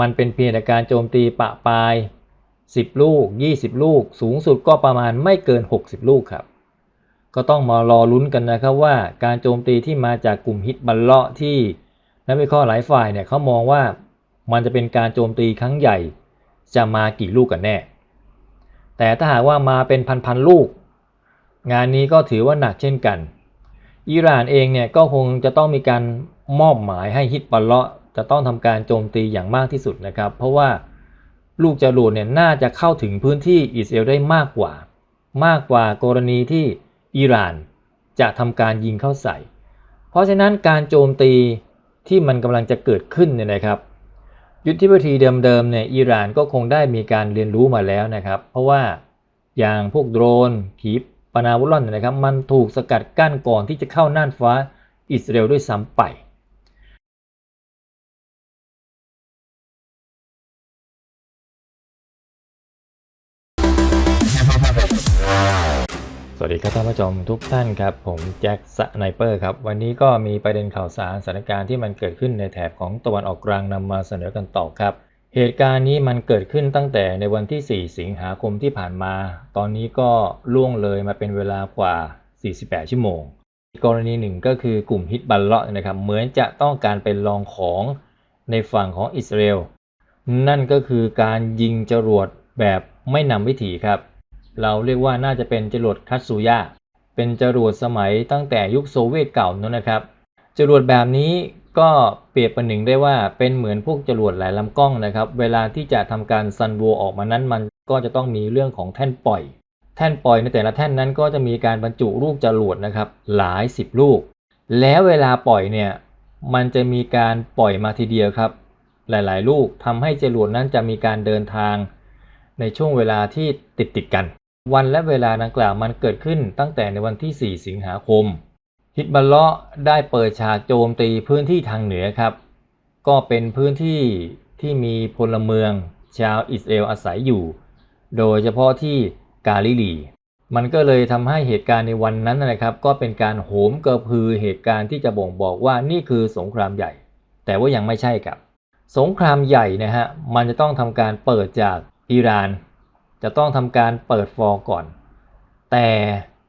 มันเป็นเพียงแต่การโจมตีปะปลาย 10 ลูก 20 ลูก สูงสุดก็ประมาณไม่เกิน 60 ลูกครับ ก็ต้องมารอลุ้นกันนะครับว่าการโจมตีที่มาจากกลุ่มฮิตบัลเลาะที่นักวิเคราะห์หลายฝ่ายเนี่ยเขามองว่ามันจะเป็นการโจมตีครั้งใหญ่ จะมากี่ลูกกันแน่ แต่ถ้าหากว่ามาเป็นพันๆลูก งานนี้ก็ถือว่าหนักเช่นกัน อิหร่านเองเนี่ยก็คงจะต้องมีการมอบหมายให้ฮิตบัลเลาะ จะต้องทำการโจมตีอย่างมากที่สุดนะครับ เพราะว่าลูกจรวดเนี่ยน่าจะเข้าถึงพื้นที่อิสราเอลได้มากกว่า มากกว่ากรณีที่อิหร่านจะทำการยิงเข้าใส่ เพราะฉะนั้นการโจมตีที่มันกำลังจะเกิดขึ้นเนี่ยนะครับ ยุทธวิธีเดิมๆเนี่ยอิหร่านก็คงได้มีการเรียนรู้มาแล้วนะครับ เพราะว่าอย่างพวกโดรนขีปนาวุธล่อนนยนะครับ มันถูกสกัดกั้นก่อนที่จะเข้าน่านฟ้าอิสราเอลด้วยซ้ำไป สวัสดีครับท่านผู้ชมทุกท่านครับ ผมแจ็คสไนเปอร์ครับ วันนี้ก็มีประเด็นข่าวสารสถานการณ์ที่มันเกิดขึ้นในแถบของตะวันออกกลางนำมาเสนอกันต่อครับ เหตุการณ์นี้มันเกิดขึ้นตั้งแต่ในวันที่ 4 สิงหาคมที่ผ่านมา ตอนนี้ก็ล่วงเลยมาเป็นเวลากว่า 48 ชั่วโมง กรณีหนึ่งก็คือกลุ่มฮิตบัลเลาะนะครับ เหมือนจะต้องการเป็นลองของในฝั่งของอิสราเอลนั่นก็คือการยิงจรวดแบบไม่นำวิถีครับ เราเรียกว่าน่าจะเป็นจรวดคัตสุยะ เป็นจรวดสมัยตั้งแต่ยุคโซเวียตเก่านั่นนะครับ จรวดแบบนี้ก็เปรียบประหนึ่งได้ว่าเป็นเหมือนพวกจรวดหลายลำกล้องนะครับ เวลาที่จะทำการซันโวออกมานั้นมันก็จะต้องมีเรื่องของแท่นปล่อย แท่นปล่อยในแต่ละแท่นนั้นก็จะมีการบรรจุลูกจรวดนะครับหลายสิบลูก แล้วเวลาปล่อยเนี่ยมันจะมีการปล่อยมาทีเดียวครับ หลาย ๆ ลูกทำให้จรวดนั้นจะมีการเดินทาง ในช่วงเวลาที่ติดติดกัน วันและเวลาดังกล่าวมันเกิดขึ้นตั้งแต่ในวันที่ 4 สิงหาคม ฮิตบัลเลาะได้เปิดฉากโจมตีพื้นที่ทางเหนือครับ ก็เป็นพื้นที่ที่มีพลเมืองชาวอิสราเอลอาศัยอยู่ โดยเฉพาะที่กาลิลี มันก็เลยทำให้เหตุการณ์ในวันนั้นนะครับ ก็เป็นการโหมกระพือเหตุการณ์ที่จะบ่งบอกว่านี่คือสงครามใหญ่ แต่ว่ายังไม่ใช่ครับ สงครามใหญ่นะฮะมันจะต้องทำการเปิดจากอิหร่าน จะต้องทำการเปิดฟอร์ก่อน แต่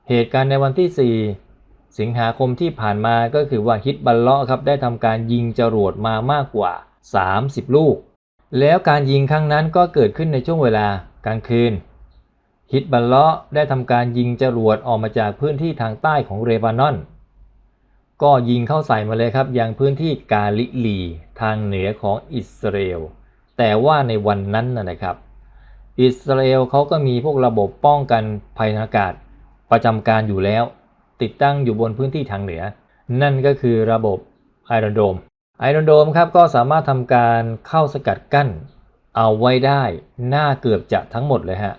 เหตุการณ์ในวันที่ 4 สิงหาคมที่ผ่านมาก็คือว่าฮิตบัลเลาะครับได้ทำการยิงจรวดมามากกว่า 30 ลูก แล้วการยิงครั้งนั้นก็เกิดขึ้นในช่วงเวลากลางคืน ฮิตบัลเลาะได้ทำการยิงจรวดออกมาจากพื้นที่ทางใต้ของเลบานอน ก็ยิงเข้าใส่มาเลยครับยังพื้นที่กาลิลี ทางเหนือของอิสราเอลแต่ว่าในวันนั้นนะครับ อิสราเอลเขาก็มีพวกระบบป้องกันภัยอากาศ ประจำการอยู่แล้ว ติดตั้งอยู่บนพื้นที่ทางเหนือ นั่นก็คือระบบไอรอนโดมไอรอนโดมครับก็สามารถทำการเข้าสกัดกั้น เอาไว้ได้หน้าเกือบจะทั้งหมดเลยฮะ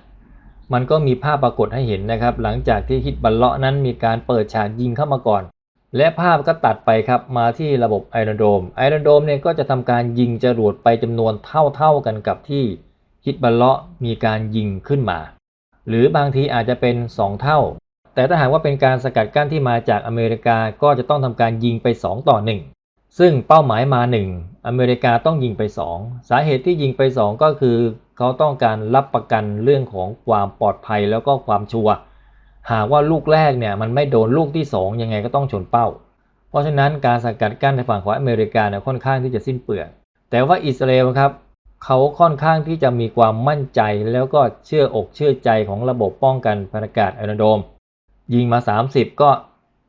มันก็มีภาพปรากฏให้เห็นนะครับ หลังจากที่ฮิตบัลเลาะนั้นมีการเปิดฉากยิงเข้ามาก่อน และภาพก็ตัดไปครับมาที่ระบบไอรอนโดมไอรอนโดมเนี่ยก็จะทำการยิงจรวดไปจำนวนเท่าๆกันกับที่ ฮิตบัลเลาะมีการยิงขึ้นมา หรือบางทีอาจจะเป็น 2 เท่า แต่ถ้าหากว่าเป็นการสกัดกั้นที่มาจากอเมริกาก็จะต้องทำการยิงไป 2 ต่อ 1 ซึ่งเป้าหมายมา 1 อเมริกาต้องยิงไป 2 สาเหตุที่ยิงไป 2 ก็คือ เขาต้องการรับประกันเรื่องของความปลอดภัยแล้วก็ความชัวร์หากว่าลูกแรกเนี่ยมันไม่โดนลูกที่ 2 ยังไงก็ต้องชนเป้า เพราะฉะนั้นการสกัดกั้นในฝั่งของอเมริกาเนี่ยค่อนข้างที่จะสิ้นเปลืองแต่ว่าอิสราเอลครับ เขาค่อนข้างที่จะมีความมั่นใจแล้วก็เชื่ออกเชื่อใจของระบบป้องกันพนอากาศไอรอนโดม ยิงมา 30 ก็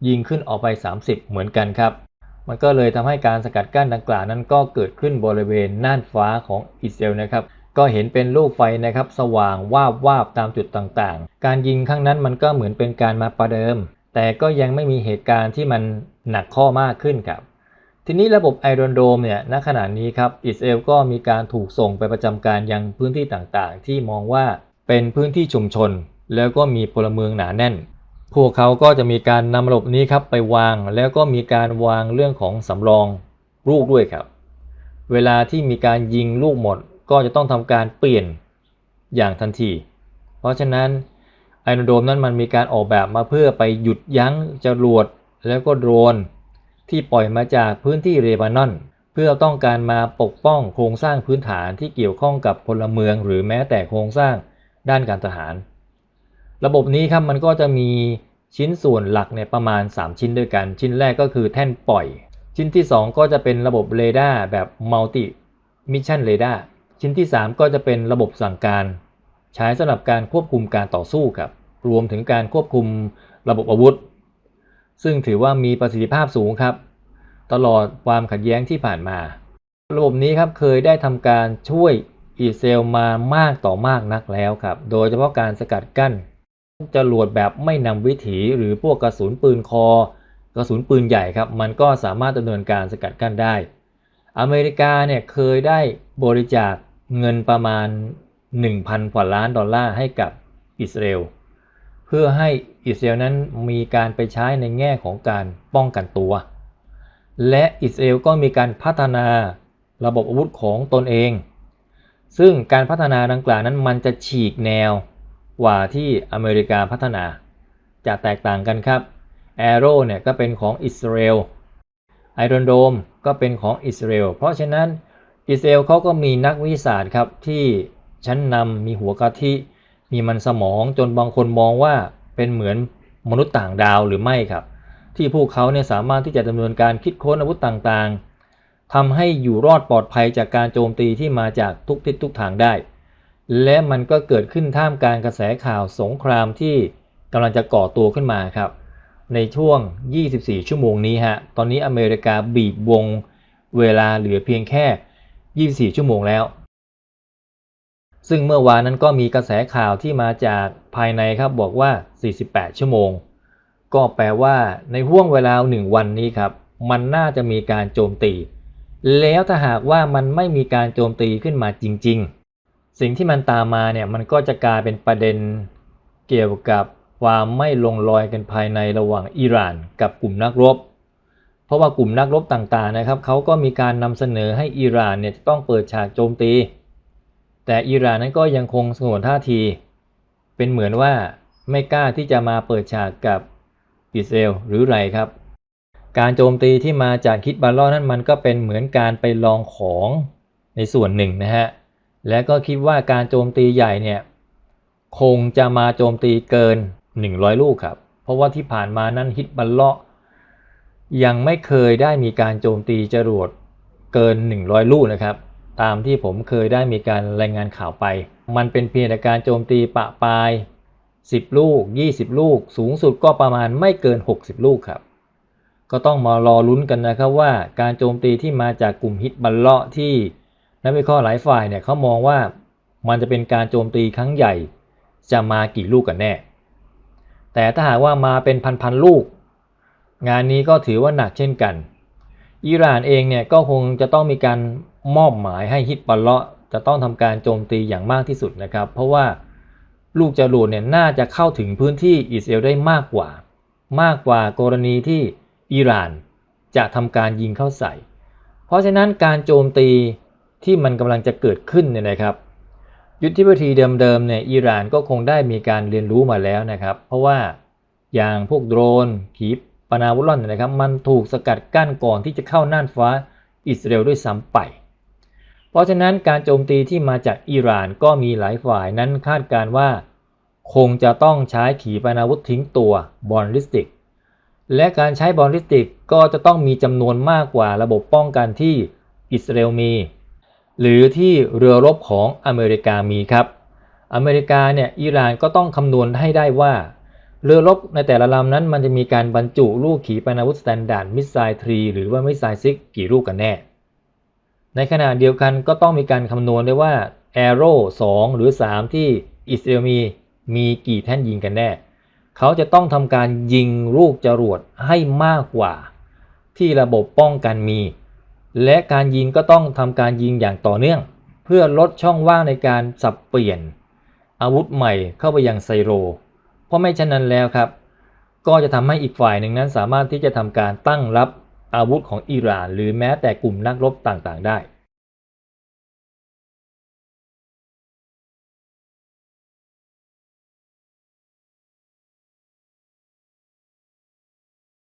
ยิงขึ้นออกไป 30 เหมือนกันครับ มันก็เลยทำให้การสกัดกั้นดังกล่าวนั้นก็เกิดขึ้นบริเวณน่านฟ้าของอิสราเอลนะครับ ก็เห็นเป็นลูกไฟนะครับสว่างวาบวาบตามจุดต่างๆ การยิงครั้งนั้นมันก็เหมือนเป็นการมาประเดิม แต่ก็ยังไม่มีเหตุการณ์ที่มันหนักข้อมากขึ้นครับ ทีนี้ระบบไอรอนโดมเนี่ยณขณะนี้ครับอิสเอลก็มีการถูกส่งไปประจำการยังพื้นที่ต่างๆ ที่มองว่าเป็นพื้นที่ชุมชน แล้วก็มีพลเมืองหนาแน่น พวกเขาก็จะมีการนำระบบนี้ครับไปวาง แล้วก็มีการวางเรื่องของสำรองลูกด้วยครับ เวลาที่มีการยิงลูกหมด ก็จะต้องทำการเปลี่ยนอย่างทันที เพราะฉะนั้นไอรอนโดมนั้นมันมีการออกแบบมาเพื่อไปหยุดยั้งจรวดแล้วก็โดรน ที่ปล่อยมาจากพื้นที่เลบานอน เพื่อต้องการมาปกป้องโครงสร้างพื้นฐานที่เกี่ยวข้องกับพลเมือง หรือแม้แต่โครงสร้างด้านการทหาร ระบบนี้ครับมันก็จะมีชิ้นส่วนหลักเนี่ยประมาณ 3 ชิ้นด้วยกัน ชิ้นแรกก็คือแท่นปล่อย ชิ้นที่ 2 ก็จะเป็นระบบเรดาร์แบบมัลติมิชชั่นเรดาร์ชิ้นที่ 3 ก็จะเป็นระบบสั่งการ ใช้สำหรับการควบคุมการต่อสู้ครับรวมถึงการควบคุมระบบอาวุธ ซึ่งถือว่ามีประสิทธิภาพสูงครับ ตลอดความขัดแย้งที่ผ่านมา ระบบนี้ครับเคยได้ทำการช่วยอิสราเอลมามากต่อมากนักแล้วครับ โดยเฉพาะการสกัดกั้นจรวดแบบไม่นำวิถีหรือพวกกระสุนปืนคอ กระสุนปืนใหญ่ครับ มันก็สามารถดำเนินการสกัดกั้นได้ อเมริกาเนี่ยเคยได้บริจาคเงินประมาณ 1,000กว่าล้านดอลลาร์ให้กับอิสราเอล เพื่อให้อิสราเอลนั้นมีการไปใช้ในแง่ของการป้องกันตัว และอิสราเอลก็มีการพัฒนาระบบอาวุธของตนเอง ซึ่งการพัฒนาดังกล่าวนั้นมันจะฉีกแนวกว่าที่อเมริกาพัฒนา จะแตกต่างกันครับ Arrow เนี่ยก็เป็นของอิสราเอล Iron Dome ก็เป็นของอิสราเอลเพราะฉะนั้นอิสราเอลเขาก็มีนักวิทยาศาสตร์ครับที่ชั้นนำมีหัวกะทิ มีมันสมองจนบางคนมองว่าเป็นเหมือนมนุษย์ต่างดาวหรือไม่ครับ ที่พวกเขาเนี่ยสามารถที่จะดำเนินการคิดค้นอาวุธต่างๆทำให้อยู่รอดปลอดภัยจากการโจมตีที่มาจากทุกทิศทุกทางได้ และมันก็เกิดขึ้นท่ามกลางกระแสข่าวสงครามที่กำลังจะก่อตัวขึ้นมาครับ ในช่วง 24 ชั่วโมงนี้ฮะตอนนี้อเมริกาบีบวงเวลาเหลือเพียงแค่ 24 ชั่วโมงแล้ว ซึ่งเมื่อวานนั้นก็มีกระแสข่าวที่มาจากภายในครับบอกว่า 48 ชั่วโมง ก็แปลว่าในห่วงเวลาหนึ่งวันนี้ครับ มันน่าจะมีการโจมตี แล้วถ้าหากว่ามันไม่มีการโจมตีขึ้นมาจริง ๆ สิ่งที่มันตามมาเนี่ยมันก็จะกลายเป็นประเด็นเกี่ยวกับความไม่ลงรอยกันภายในระหว่างอิหร่านกับกลุ่มนักรบ เพราะว่ากลุ่มนักรบต่างๆนะครับเขาก็มีการนำเสนอให้อิหร่านเนี่ยต้องเปิดฉากโจมตี แต่อิหร่านนั้นก็ยังคงสงวนท่าที เป็นเหมือนว่าไม่กล้าที่จะมาเปิดฉากกับอิสราเอลหรือไรครับ การโจมตีที่มาจากคิดบาลลอนั้นมันก็เป็นเหมือนการไปลองของในส่วนหนึ่งนะฮะ และก็คิดว่าการโจมตีใหญ่เนี่ยคงจะมาโจมตีเกิน 100 ลูกครับ เพราะว่าที่ผ่านมานั้นฮิตบัลเลาะยังไม่เคยได้มีการโจมตีจรวดเกิน 100 ลูกนะครับ ตามที่ผมเคยได้มีการรายงานข่าวไป มันเป็นเพียงแต่การโจมตีปะปลาย 10 ลูก 20 ลูก สูงสุดก็ประมาณไม่เกิน 60 ลูกครับ ก็ต้องมารอลุ้นกันนะครับว่าการโจมตีที่มาจากกลุ่มฮิตบัลเลาะที่นักวิเคราะห์หลายฝ่ายเนี่ยเขามองว่ามันจะเป็นการโจมตีครั้งใหญ่ จะมากี่ลูกกันแน่ แต่ถ้าหากว่ามาเป็นพันๆลูก งานนี้ก็ถือว่าหนักเช่นกัน อิหร่านเองเนี่ยก็คงจะต้องมีการมอบหมายให้ฮิตบัลเลาะจะต้องทำการโจมตีอย่างมากที่สุดนะครับ เพราะว่าลูกจรวดเนี่ยน่าจะเข้าถึงพื้นที่อิสราเอลได้มากกว่า มากกว่ากรณีที่อิหร่านจะทำการยิงเข้าใส่ เพราะฉะนั้นการโจมตีที่มันกำลังจะเกิดขึ้นเนี่ยนะครับ ยุทธวิธีเดิมๆเนี่ยอิหร่านก็คงได้มีการเรียนรู้มาแล้วนะครับ เพราะว่าอย่างพวกโดรนขีป ปนาวุล่อนเนยนะครับ มันถูกสกัดกั้นก่อนที่จะเข้าน่านฟ้าอิสราเอลด้วยซ้ำไป เพราะฉะนั้นการโจมตีที่มาจากอิหร่านก็มีหลายฝ่ายนั้นคาดการว่า คงจะต้องใช้ขีปนาวุธทิ้งตัวบอลลิสติก และการใช้บอลลิสติกก็จะต้องมีจำนวนมากกว่าระบบป้องกันที่อิสราเอลมี หรือที่เรือรบของอเมริกามีครับ อเมริกาเนี่ยอิหร่านก็ต้องคำนวณให้ได้ว่า เรือรบในแต่ละลำนั้นมันจะมีการบรรจุลูกขีปนาวุธสแตนดาร์ดมิสไซล์ทรีหรือว่ามิสไซล์ซิกกี่ลูกกันแน่ ในขณะเดียวกันก็ต้องมีการคำนวณได้ว่า Arrow 2หรือ 3 ที่อิสราเอลมีมีกี่แท่นยิงกันแน่ เขาจะต้องทำการยิงลูกจรวดให้มากกว่า ที่ระบบป้องกันมี และการยิงก็ต้องทำการยิงอย่างต่อเนื่อง เพื่อลดช่องว่างในการสับเปลี่ยน อาวุธใหม่เข้าไปยังไซโร เพราะไม่เช่นนั้นแล้วครับ ก็จะทำให้อีกฝ่ายหนึ่งนั้นสามารถที่จะทำการตั้งรับอาวุธของอิหร่าน หรือแม้แต่กลุ่มนักรบต่างๆ ได้